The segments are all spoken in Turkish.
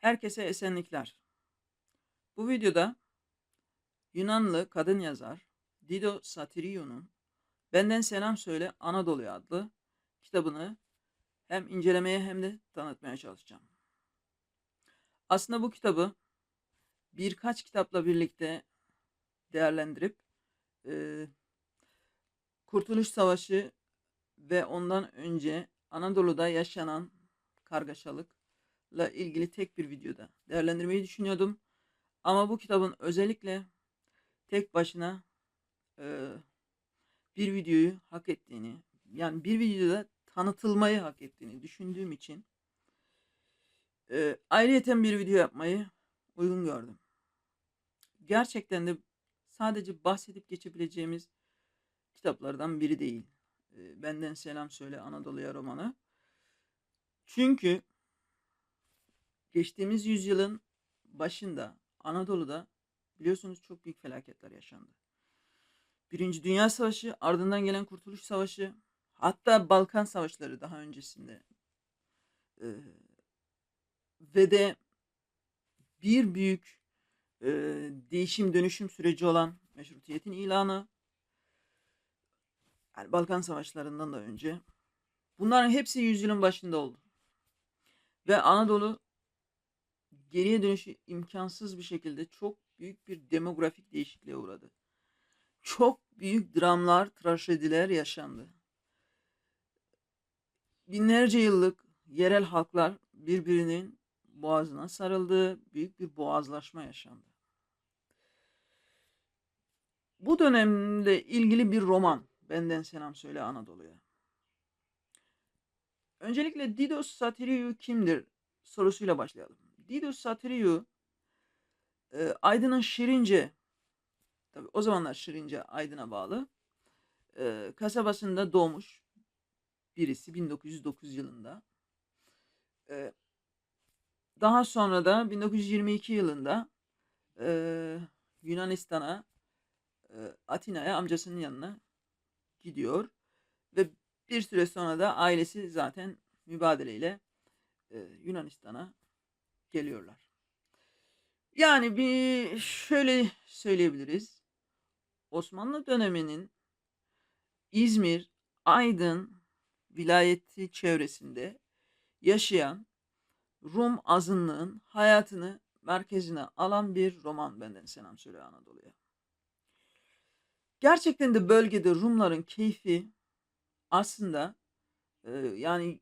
Herkese esenlikler. Bu videoda Yunanlı kadın yazar Dido Satirio'nun Benden Selam Söyle Anadolu'ya adlı kitabını hem incelemeye hem de tanıtmaya çalışacağım. Aslında bu kitabı birkaç kitapla birlikte değerlendirip e, Kurtuluş Savaşı ve ondan önce Anadolu'da yaşanan kargaşalıkla ilgili tek bir videoda değerlendirmeyi düşünüyordum. Ama bu kitabın özellikle tek başına e, bir videoyu hak ettiğini, yani bir videoda tanıtılmayı hak ettiğini düşündüğüm için e, ayrıyeten bir video yapmayı uygun gördüm. Gerçekten de sadece bahsedip geçebileceğimiz kitaplardan biri değil. E, Benden Selam Söyle Anadolu'ya romanı. Çünkü geçtiğimiz yüzyılın başında Anadolu'da biliyorsunuz çok büyük felaketler yaşandı. Birinci Dünya Savaşı, ardından gelen Kurtuluş Savaşı, hatta Balkan Savaşları daha öncesinde. Ee, ve de bir büyük e, değişim dönüşüm süreci olan meşrutiyetin ilanı, yani Balkan Savaşlarından da önce. Bunların hepsi yüzyılın başında oldu. Ve Anadolu geriye dönüşü imkansız bir şekilde çok büyük bir demografik değişikliğe uğradı. Çok büyük dramlar, trajediler yaşandı. Binlerce yıllık yerel halklar birbirinin boğazına sarıldı. Büyük bir boğazlaşma yaşandı. Bu dönemle ilgili bir roman. Benden selam söyle Anadolu'ya. Öncelikle Didos Satiriou kimdir sorusuyla başlayalım. Didos Satiriou e, Aydın'ın Şirince tabi o zamanlar Şirince Aydın'a bağlı kasabasında doğmuş birisi 1909 yılında. Daha sonra da 1922 yılında Yunanistan'a Atina'ya amcasının yanına gidiyor ve bir süre sonra da ailesi zaten mübadeleyle Yunanistan'a geliyorlar. Yani bir şöyle söyleyebiliriz. Osmanlı döneminin İzmir, Aydın vilayeti çevresinde yaşayan Rum azınlığın hayatını merkezine alan bir roman benden selam söyle Anadolu'ya. Gerçekten de bölgede Rumların keyfi aslında e, yani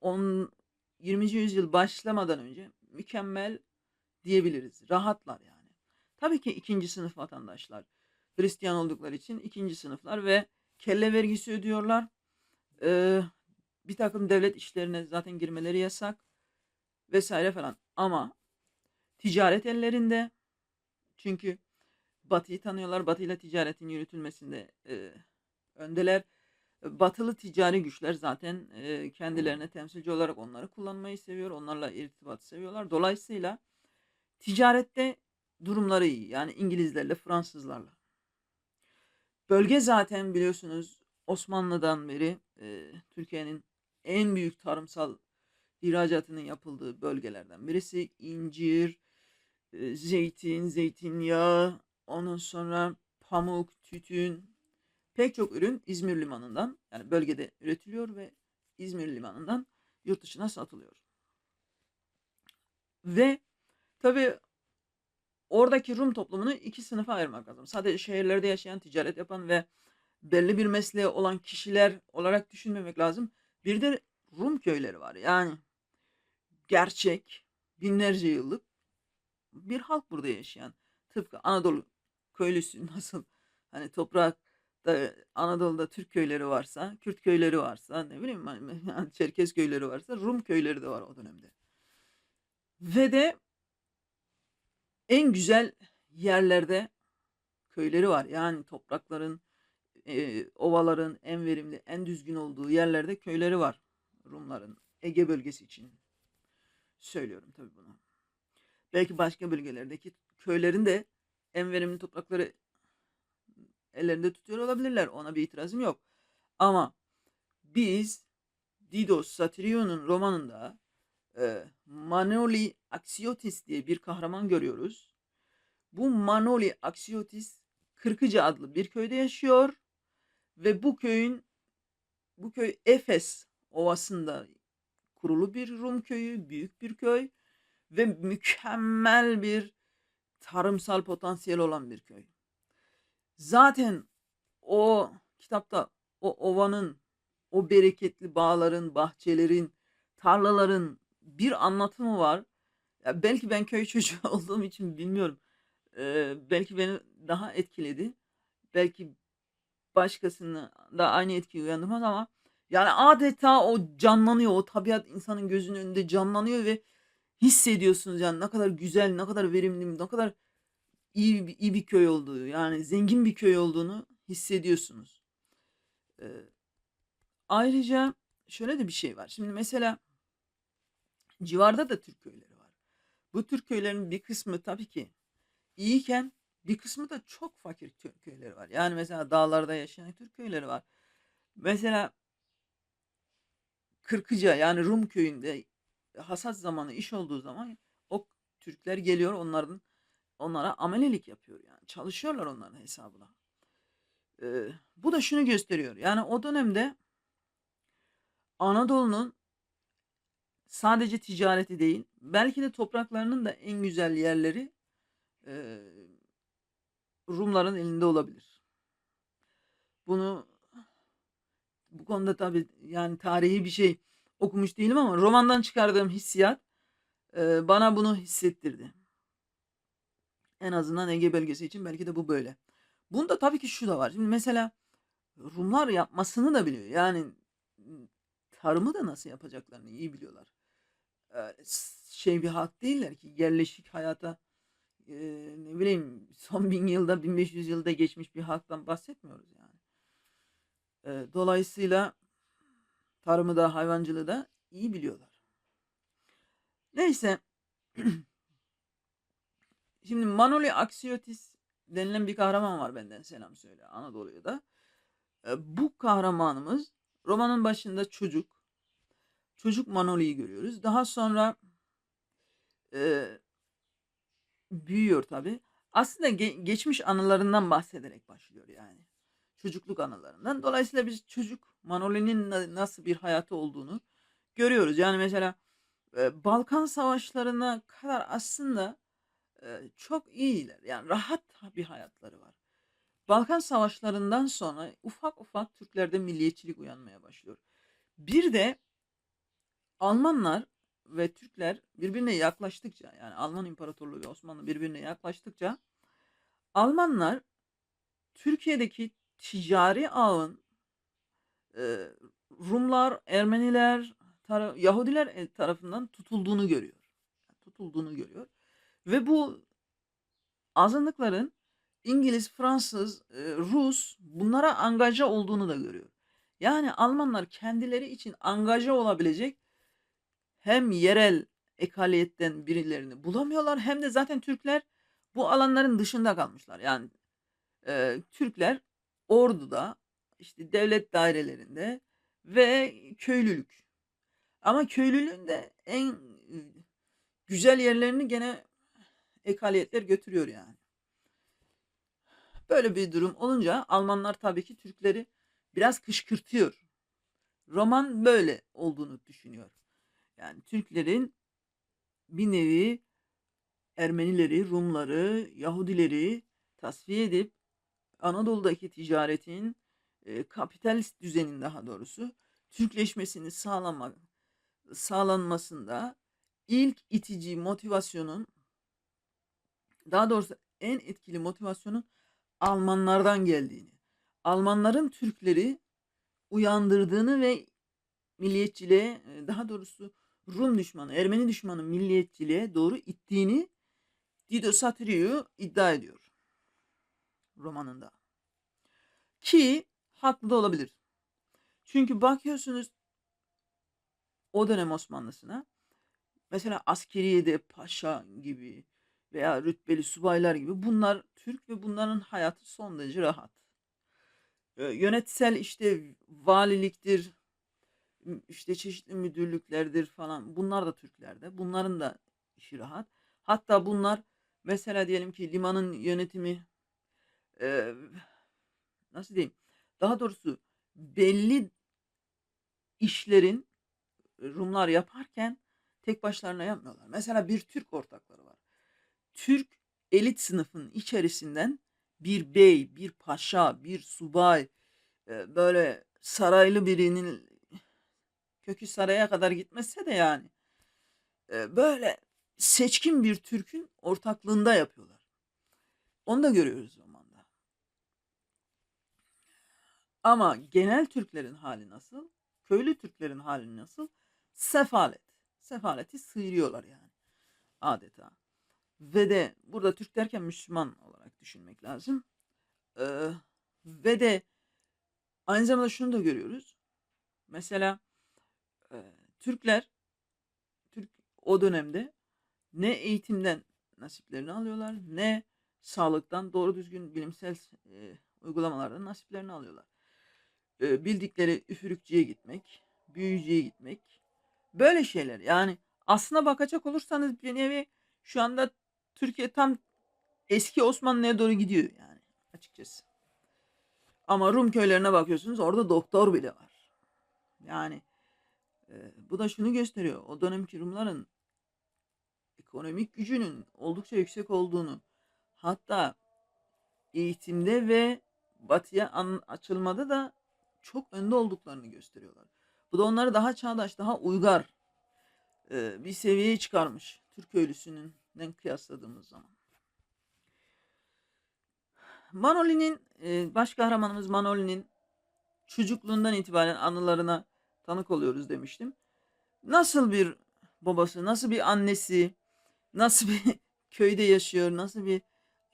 10 20. yüzyıl başlamadan önce mükemmel diyebiliriz. Rahatlar yani. Tabii ki ikinci sınıf vatandaşlar. Hristiyan oldukları için ikinci sınıflar ve kelle vergisi ödüyorlar. Ee, bir takım devlet işlerine zaten girmeleri yasak vesaire falan. Ama ticaret ellerinde çünkü Batı'yı tanıyorlar. Batı ile ticaretin yürütülmesinde e, öndeler. Batılı ticari güçler zaten e, kendilerine temsilci olarak onları kullanmayı seviyor. Onlarla irtibat seviyorlar. Dolayısıyla ticarette durumları iyi. Yani İngilizlerle, Fransızlarla. Bölge zaten biliyorsunuz Osmanlı'dan beri e, Türkiye'nin en büyük tarımsal ihracatının yapıldığı bölgelerden birisi. İncir, e, zeytin, zeytinyağı, ondan sonra pamuk, tütün, pek çok ürün İzmir limanından yani bölgede üretiliyor ve İzmir limanından yurt dışına satılıyor. Ve tabi oradaki Rum toplumunu iki sınıfa ayırmak lazım. Sadece şehirlerde yaşayan, ticaret yapan ve belli bir mesleğe olan kişiler olarak düşünmemek lazım. Bir de Rum köyleri var. Yani gerçek binlerce yıllık bir halk burada yaşayan. Tıpkı Anadolu köylüsü nasıl hani toprakta Anadolu'da Türk köyleri varsa, Kürt köyleri varsa, ne bileyim yani Çerkez köyleri varsa Rum köyleri de var o dönemde. Ve de en güzel yerlerde köyleri var. Yani toprakların, ovaların en verimli, en düzgün olduğu yerlerde köyleri var Rumların. Ege bölgesi için söylüyorum tabii bunu. Belki başka bölgelerdeki köylerin de en verimli toprakları ellerinde tutuyor olabilirler. Ona bir itirazım yok. Ama biz Didos Satirio'nun romanında e, Manoli Aksiotis diye bir kahraman görüyoruz. Bu Manoli Aksiotis Kırkıcı adlı bir köyde yaşıyor ve bu köyün bu köy Efes Ovası'nda kurulu bir Rum köyü, büyük bir köy ve mükemmel bir tarımsal potansiyel olan bir köy. Zaten o kitapta o ovanın, o bereketli bağların, bahçelerin, tarlaların bir anlatımı var. Ya belki ben köy çocuğu olduğum için bilmiyorum. Eee, belki beni daha etkiledi. Belki başkasını da aynı etkiyi uyandırmaz ama yani adeta o canlanıyor. O tabiat insanın gözünün önünde canlanıyor ve hissediyorsunuz yani ne kadar güzel, ne kadar verimli, ne kadar iyi, bir- iyi bir köy olduğu, yani zengin bir köy olduğunu hissediyorsunuz. Eee, ayrıca şöyle de bir şey var. Şimdi mesela civarda da Türk köyleri var. Bu Türk köylerin bir kısmı tabii ki iyiyken bir kısmı da çok fakir Türk köyleri var. Yani mesela dağlarda yaşayan Türk köyleri var. Mesela Kırkıca yani Rum köyünde hasat zamanı iş olduğu zaman o Türkler geliyor onların onlara amelelik yapıyor yani çalışıyorlar onların hesabına. Eee, bu da şunu gösteriyor. Yani o dönemde Anadolu'nun sadece ticareti değil, belki de topraklarının da en güzel yerleri eee, Rumların elinde olabilir. Bunu bu konuda tabii yani tarihi bir şey okumuş değilim ama romandan çıkardığım hissiyat eee, bana bunu hissettirdi. En azından Ege bölgesi için belki de bu böyle. Bunda tabii ki şu da var. Şimdi mesela Rumlar yapmasını da biliyor. Yani tarımı da nasıl yapacaklarını iyi biliyorlar. Şey bir halk değiller ki yerleşik hayata ne bileyim son bin yılda 1500 yılda geçmiş bir halktan bahsetmiyoruz yani. Dolayısıyla tarımı da hayvancılığı da iyi biliyorlar. Neyse şimdi Manoli Aksiotis denilen bir kahraman var benden selam söyle Anadolu'ya da. Eee, bu kahramanımız romanın başında çocuk. Çocuk Manoli'yi görüyoruz. Daha sonra eee, büyüyor tabii. Aslında ge- geçmiş anılarından bahsederek başlıyor yani. Çocukluk anılarından. Dolayısıyla biz çocuk Manoli'nin na- nasıl bir hayatı olduğunu görüyoruz. Yani mesela e, Balkan savaşlarına kadar aslında çok iyiler. Yani rahat bir hayatları var. Balkan savaşlarından sonra ufak ufak Türklerde milliyetçilik uyanmaya başlıyor. Bir de Almanlar ve Türkler birbirine yaklaştıkça yani Alman İmparatorluğu ve Osmanlı birbirine yaklaştıkça Almanlar Türkiye'deki ticari ağın Rumlar, Ermeniler, Yahudiler tarafından tutulduğunu görüyor. Tutulduğunu görüyor. Ve bu azınlıkların İngiliz, Fransız, e, Rus bunlara angaja olduğunu da görüyor. Yani Almanlar kendileri için angaja olabilecek hem yerel ekaliyetten birilerini bulamıyorlar hem de zaten Türkler bu alanların dışında kalmışlar. Yani e, Türkler orduda, işte devlet dairelerinde ve köylülük. Ama köylülüğün de en güzel yerlerini gene ekaliyetler götürüyor yani. Böyle bir durum olunca Almanlar tabii ki Türkleri biraz kışkırtıyor. Roman böyle olduğunu düşünüyor. Yani Türklerin bir nevi Ermenileri, Rumları, Yahudileri tasfiye edip Anadolu'daki ticaretin e, kapitalist düzenin daha doğrusu Türkleşmesini sağlamak sağlanmasında ilk itici motivasyonun daha doğrusu en etkili motivasyonun Almanlardan geldiğini, Almanların Türkleri uyandırdığını ve milliyetçiliğe e, daha doğrusu Rum düşmanı, Ermeni düşmanı milliyetçiliğe doğru ittiğini Dido Satriou iddia ediyor romanında. Ki haklı da olabilir. Çünkü bakıyorsunuz o dönem Osmanlısına mesela askeriyede paşa gibi veya rütbeli subaylar gibi bunlar Türk ve bunların hayatı son derece rahat. Ee, yönetsel işte valiliktir, işte çeşitli müdürlüklerdir falan bunlar da Türklerde. Bunların da işi rahat. Hatta bunlar mesela diyelim ki limanın yönetimi eee, nasıl diyeyim? Daha doğrusu belli işlerin Rumlar yaparken tek başlarına yapmıyorlar. Mesela bir Türk ortakları var. Türk elit sınıfının içerisinden bir bey, bir paşa, bir subay, eee, böyle saraylı birinin kökü saraya kadar gitmese de yani eee, böyle seçkin bir Türk'ün ortaklığında yapıyorlar. Onu da görüyoruz romanda. Ama genel Türklerin hali nasıl? Köylü Türklerin hali nasıl? Sefalet. Sefaleti sıyırıyorlar yani adeta. Ve de burada Türk derken Müslüman olarak düşünmek lazım. Eee, ve de aynı zamanda şunu da görüyoruz. Mesela eee, Türkler Türk o dönemde ne eğitimden nasiplerini alıyorlar ne sağlıktan doğru düzgün bilimsel eee, uygulamalardan nasiplerini alıyorlar. Eee, bildikleri üfürükçüye gitmek, büyücüye gitmek böyle şeyler. Yani aslına bakacak olursanız bir nevi şu anda Türkiye tam eski Osmanlı'ya doğru gidiyor yani açıkçası. Ama Rum köylerine bakıyorsunuz orada doktor bile var. Yani eee, bu da şunu gösteriyor. O dönemki Rumların ekonomik gücünün oldukça yüksek olduğunu hatta eğitimde ve batıya açılmada da çok önde olduklarını gösteriyorlar. Bu da onları daha çağdaş, daha uygar eee, bir seviyeye çıkarmış Türk köylüsünden kıyasladığımız zaman. Manoli'nin eee, baş kahramanımız Manoli'nin çocukluğundan itibaren anılarına tanık oluyoruz demiştim. Nasıl bir babası, nasıl bir annesi, nasıl bir köyde yaşıyor, nasıl bir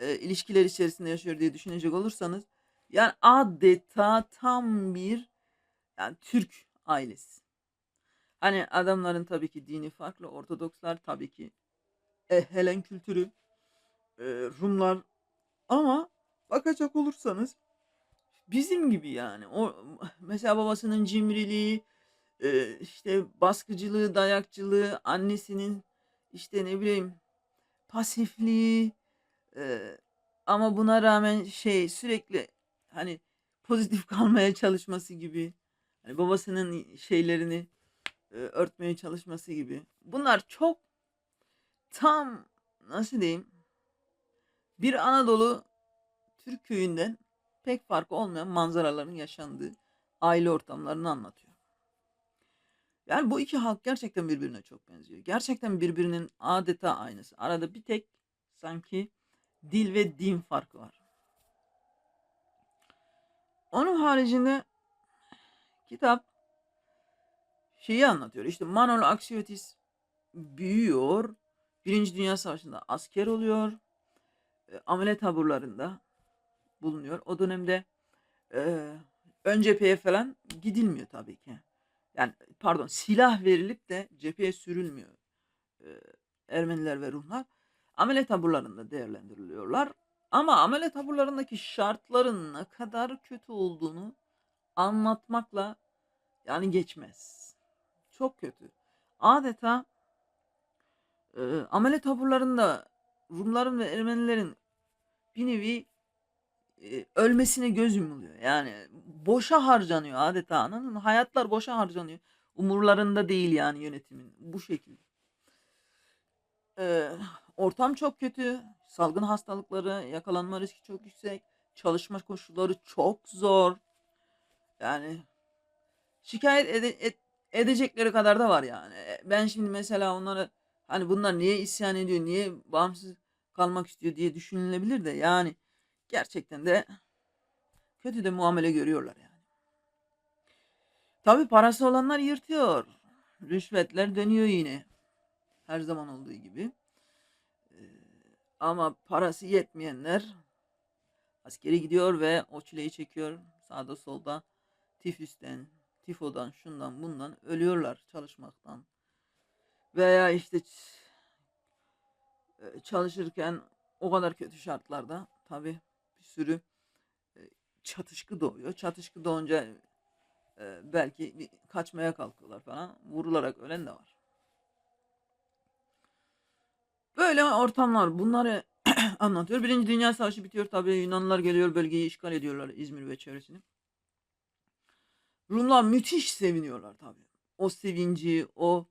eee, ilişkiler içerisinde yaşıyor diye düşünecek olursanız yani adeta tam bir yani Türk ailesi. Hani adamların tabii ki dini farklı, Ortodokslar tabii ki e, Helen kültürü, eee, Rumlar ama bakacak olursanız bizim gibi yani. O mesela babasının cimriliği, eee, işte baskıcılığı, dayakçılığı, annesinin işte ne bileyim pasifliği eee, ama buna rağmen şey sürekli hani pozitif kalmaya çalışması gibi. Hani babasının şeylerini örtmeye çalışması gibi. Bunlar çok tam nasıl diyeyim bir Anadolu Türk köyünden pek farkı olmayan manzaraların yaşandığı aile ortamlarını anlatıyor. Yani bu iki halk gerçekten birbirine çok benziyor. Gerçekten birbirinin adeta aynısı. Arada bir tek sanki dil ve din farkı var. Onun haricinde kitap şeyi anlatıyor. İşte Manol Aksiyötis büyüyor. Birinci Dünya Savaşı'nda asker oluyor. E, amele taburlarında bulunuyor. O dönemde e, ön cepheye falan gidilmiyor tabii ki. Yani pardon silah verilip de cepheye sürülmüyor. E, Ermeniler ve Rumlar amele taburlarında değerlendiriliyorlar. Ama amele taburlarındaki şartların ne kadar kötü olduğunu anlatmakla yani geçmez. Çok kötü. Adeta e, amele taburlarında Rumların ve Ermenilerin bir nevi e, ölmesine göz yumuluyor. Yani boşa harcanıyor adeta anladın mı? Hayatlar boşa harcanıyor. Umurlarında değil yani yönetimin. Bu şekilde. Ee, ortam çok kötü. Salgın hastalıkları, yakalanma riski çok yüksek. Çalışma koşulları çok zor. Yani şikayet ede- et- edecekleri kadar da var yani. E, Ben şimdi mesela onlara hani bunlar niye isyan ediyor, niye bağımsız kalmak istiyor diye düşünülebilir de yani gerçekten de kötü de muamele görüyorlar yani. Tabii parası olanlar yırtıyor. Rüşvetler dönüyor yine. Her zaman olduğu gibi. Ee, ama parası yetmeyenler askeri gidiyor ve o çileyi çekiyor. Sağda solda tifüsten, tifodan, şundan bundan ölüyorlar çalışmaktan. Veya işte e, çalışırken o kadar kötü şartlarda tabii bir sürü e, çatışkı doğuyor. Çatışkı doğunca e, belki kaçmaya kalkıyorlar falan. Vurularak ölen de var. Böyle ortamlar bunları anlatıyor. Birinci Dünya Savaşı bitiyor tabii. Yunanlılar geliyor bölgeyi işgal ediyorlar İzmir ve çevresini. Rumlar müthiş seviniyorlar tabii. O sevinci, o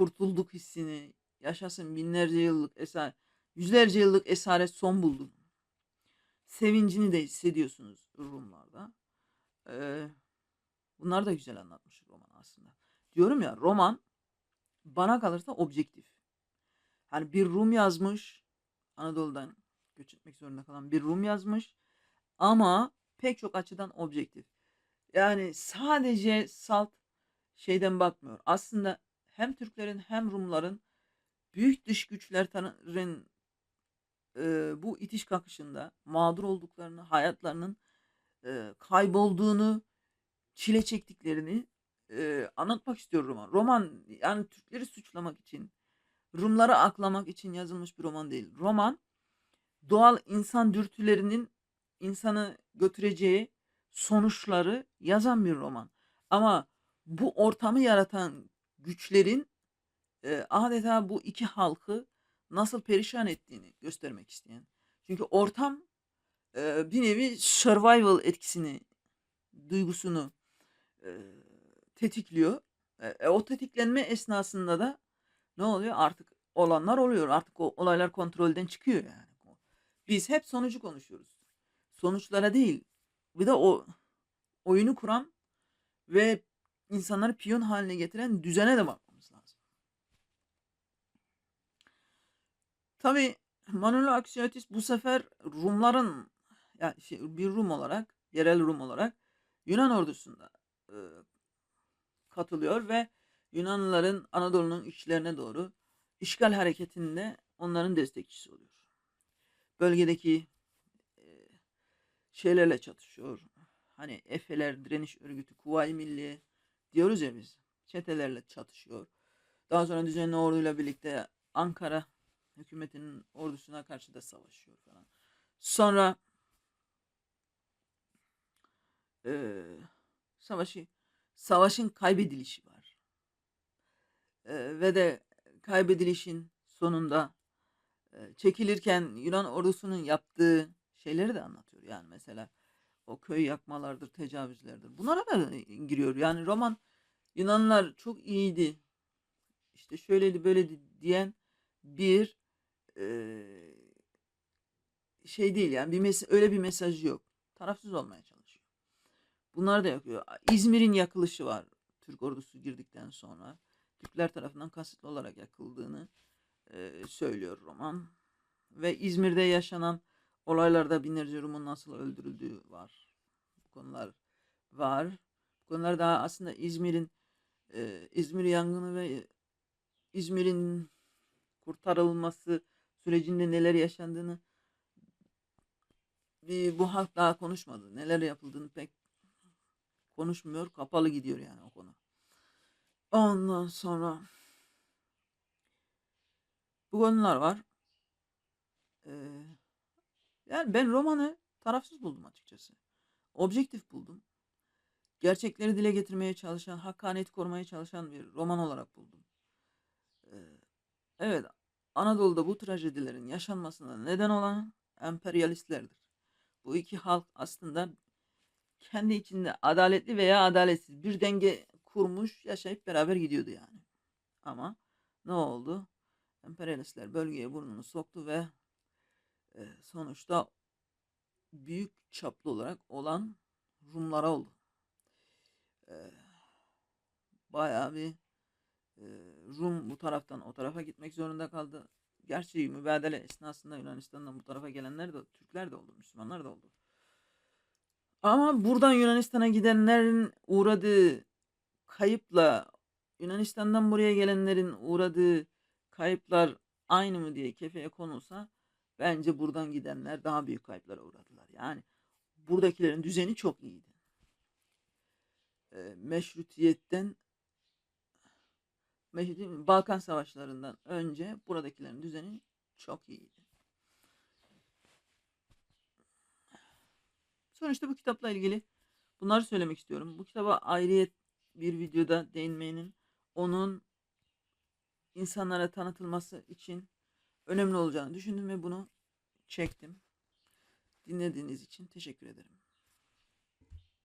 kurtulduk hissini, yaşasın binlerce yıllık eser, yüzlerce yıllık esaret son buldu. Sevincini de hissediyorsunuz Rumlarda. Ee, bunlar da güzel anlatmış roman aslında. Diyorum ya roman bana kalırsa objektif. Hani bir Rum yazmış, Anadolu'dan göç etmek zorunda kalan bir Rum yazmış ama pek çok açıdan objektif. Yani sadece salt şeyden bakmıyor. Aslında hem Türklerin hem Rumların büyük dış güçlerin e, bu itiş kakışında mağdur olduklarını, hayatlarının e, kaybolduğunu, çile çektiklerini e, anlatmak istiyor roman. Roman yani Türkleri suçlamak için, Rumları aklamak için yazılmış bir roman değil. Roman doğal insan dürtülerinin insanı götüreceği sonuçları yazan bir roman. Ama bu ortamı yaratan güçlerin e, adeta bu iki halkı nasıl perişan ettiğini göstermek isteyen. Çünkü ortam e, bir nevi survival etkisini, duygusunu e, tetikliyor. E, o tetiklenme esnasında da ne oluyor? Artık olanlar oluyor. Artık o olaylar kontrolden çıkıyor yani. Biz hep sonucu konuşuyoruz. Sonuçlara değil. Bir de o oyunu kuran ve insanları piyon haline getiren düzene de bakmamız lazım. Tabi Manolo Aksiotis bu sefer Rumların yani şey, bir Rum olarak, yerel Rum olarak Yunan ordusunda e, katılıyor ve Yunanlıların Anadolu'nun içlerine doğru işgal hareketinde onların destekçisi oluyor. Bölgedeki e, şeylerle çatışıyor. Hani Efeler direniş örgütü Kuvayi Milli diyoruz ya biz. Çetelerle çatışıyor. Daha sonra düzenli orduyla birlikte Ankara hükümetinin ordusuna karşı da savaşıyor falan. Sonra e, savaşı savaşın kaybedilişi var. E, ve de kaybedilişin sonunda e, çekilirken Yunan ordusunun yaptığı şeyleri de anlatıyor. Yani mesela o köy yakmalardır, tecavüzlerdir. Bunlara da giriyor. Yani roman Yunanlılar çok iyiydi. İşte şöyleydi böyleydi diyen bir e, şey değil yani bir öyle bir mesaj yok. Tarafsız olmaya çalışıyor. Bunlar da yapıyor. İzmir'in yakılışı var. Türk ordusu girdikten sonra. Türkler tarafından kasıtlı olarak yakıldığını e, söylüyor roman. Ve İzmir'de yaşanan olaylarda binlerce Rum'un nasıl öldürüldüğü var. Konular var. Bu konular daha aslında İzmir'in e, İzmir yangını ve İzmir'in kurtarılması sürecinde neler yaşandığını bir, bu halk daha konuşmadı. Neler yapıldığını pek konuşmuyor. Kapalı gidiyor yani o konu. Ondan sonra bu konular var. Ee, yani ben romanı tarafsız buldum açıkçası. Objektif buldum. Gerçekleri dile getirmeye çalışan, hakkaniyeti korumaya çalışan bir roman olarak buldum. Ee, evet, Anadolu'da bu trajedilerin yaşanmasına neden olan emperyalistlerdir. Bu iki halk aslında kendi içinde adaletli veya adaletsiz bir denge kurmuş, yaşayıp beraber gidiyordu yani. Ama ne oldu? Emperyalistler bölgeye burnunu soktu ve e, sonuçta büyük çaplı olarak olan Rumlara oldu. E, bayağı bir e, Rum bu taraftan o tarafa gitmek zorunda kaldı. Gerçi mübadele esnasında Yunanistan'dan bu tarafa gelenler de Türkler de oldu, Müslümanlar da oldu. Ama buradan Yunanistan'a gidenlerin uğradığı kayıpla Yunanistan'dan buraya gelenlerin uğradığı kayıplar aynı mı diye kefeye konulsa bence buradan gidenler daha büyük kayıplara uğradılar. Yani buradakilerin düzeni çok iyiydi. E, meşrutiyetten meşrutiyet, Balkan savaşlarından önce buradakilerin düzeni çok iyiydi. Sonuçta bu kitapla ilgili bunları söylemek istiyorum. Bu kitaba ayrıyet bir videoda değinmenin onun insanlara tanıtılması için önemli olacağını düşündüm ve bunu çektim. Dinlediğiniz için teşekkür ederim.